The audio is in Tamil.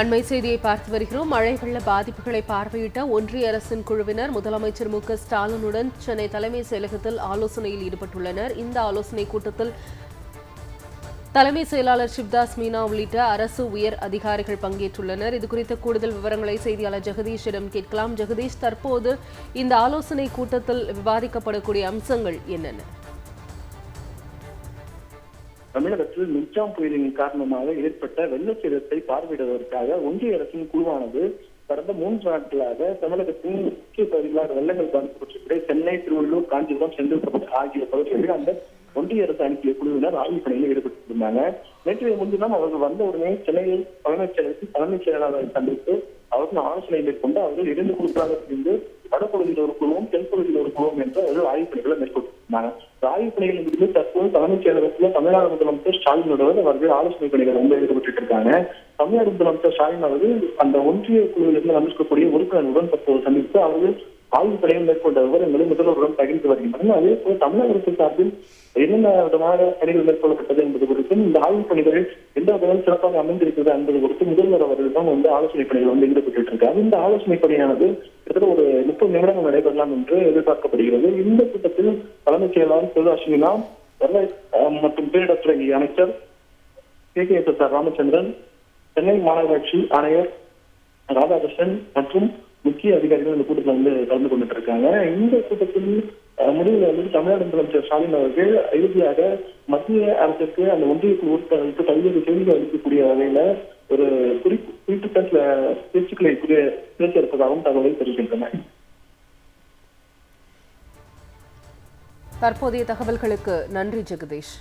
அண்மை செய்தியை பார்த்து வருகிறோம். மழை வெள்ள பாதிப்புகளை பார்வையிட்ட ஒன்றிய அரசின் குழுவினர் முதலமைச்சர் மு ஸ்டாலினுடன் சென்னை தலைமைச் செயலகத்தில் ஆலோசனையில் ஈடுபட்டுள்ளனர். இந்த ஆலோசனை கூட்டத்தில் தலைமை செயலாளர் சிவ்தாஸ் மீனா உள்ளிட்ட அரசு உயர் அதிகாரிகள் பங்கேற்றுள்ளனர். இது குறித்த கூடுதல் விவரங்களை செய்தியாளர் ஜெகதீஷிடம் கேட்கலாம். ஜெகதீஷ் தற்போது இந்த ஆலோசனை கூட்டத்தில் விவாதிக்கப்படக்கூடிய அம்சங்கள் என்னென்ன? தமிழகத்தில் மிக்ஜாம் புயலின் காரணமாக ஏற்பட்ட வெள்ளச்சேதத்தை பார்வையிடுவதற்காக ஒன்றிய அரசின் குழுவானது கடந்த மூன்று நாட்களாக தமிழகத்தின் முக்கிய பகுதிகளாக வெள்ளங்கள் பாதிக்கப்பட்டிருக்கிற சென்னை திருவள்ளூர் காஞ்சிபுரம் செங்கல்பட்டு ஆகிய பகுதிகளில் அந்த ஒன்றிய அரசு அனுப்பிய குழுவினர் ஆய்வுப் பணியில் ஈடுபட்டிருந்தாங்க. நேற்றைய முன்தினம் அவர்கள் வந்த உடனே சென்னையில் தலைமைச் செயலருக்கு தலைமைச் செயலாளரை சந்தித்து அவர்கள் ஆலோசனை மேற்கொண்டு அவர்கள் இரண்டு குழுக்களாக பிரிந்து வடபகுதியில் ஒரு குழுவும் தென்பகுதியில் ஒரு குழுவும் என்று அவர்கள் ஆய்வுப் பணிகளை மேற்கொண்டு இந்த பணிகள் பணிகளின் தற்போது தலைமைச் செயலகத்துல தமிழ்நாடு முதலமைச்சர் ஸ்டாலினுடன் அவர்கள் ஆலோசனை பணிகள் வந்து ஈடுபட்டு இருக்காங்க. தமிழ்நாடு முதலமைச்சர் ஸ்டாலின் அவர்கள் அந்த ஒன்றிய குழுவிலிருந்து வந்திருக்கக்கூடிய உறுப்பினர்களுடன் தற்போது சந்தித்து அவர்கள் ஆய்வு பணிகள் மேற்கொண்ட விவரங்களை முதல்வருடன் பகிர்ந்து வருகின்றன அதே போல தமிழக அரசு சார்பில் என்னென்ன விதமான பணிகள் மேற்கொள்ளப்பட்டது என்பது குறித்தும் இந்த ஆய்வுப் பணிகள் எந்த வகையில் சிறப்பாக அமைந்திருக்கிறது என்பது குறித்து முதல்வர் தான் வந்து ஆலோசனை பணிகள் வந்து ஈடுபட்டு இருக்காங்க இந்த ஆலோசனை பணியானது கிட்டத்தட்ட ஒரு முப்பது நிமிடங்கள் நடைபெறலாம் என்று எதிர்பார்க்கப்படுகிறது. இந்த கூட்டத்தில் தலைமைச் செயலாளர் சிவதாசினா மற்றும் பேரிடத்துறை அமைச்சர் K. K. S. R. Ramachandran Chennai மாநகராட்சி ஆணையர் ராதாகிருஷ்ணன் மற்றும் முக்கிய அதிகாரிகள் இந்த கூட்டத்தில் வந்து கலந்து கொண்டுட்டு இருக்காங்க இந்த கூட்டத்தில் முடிவில் வந்து தமிழ்நாடு முதலமைச்சர் ஸ்டாலின் அவர்கள் இறுதியாக மத்திய அரசுக்கு அந்த ஒன்றிய குழு உறுப்பினர்களுக்கு பல்வேறு கேள்விகள் அளிக்கக்கூடிய வகையில ஒரு குறிப்பு குறிப்பிட்ட பேச்சுக்களை புரிய பேச இருப்பதாகவும் தகவலை தெரிவிக்கின்றன. தற்போதைய தகவல்களுக்கு நன்றி ஜெகதீஷ்.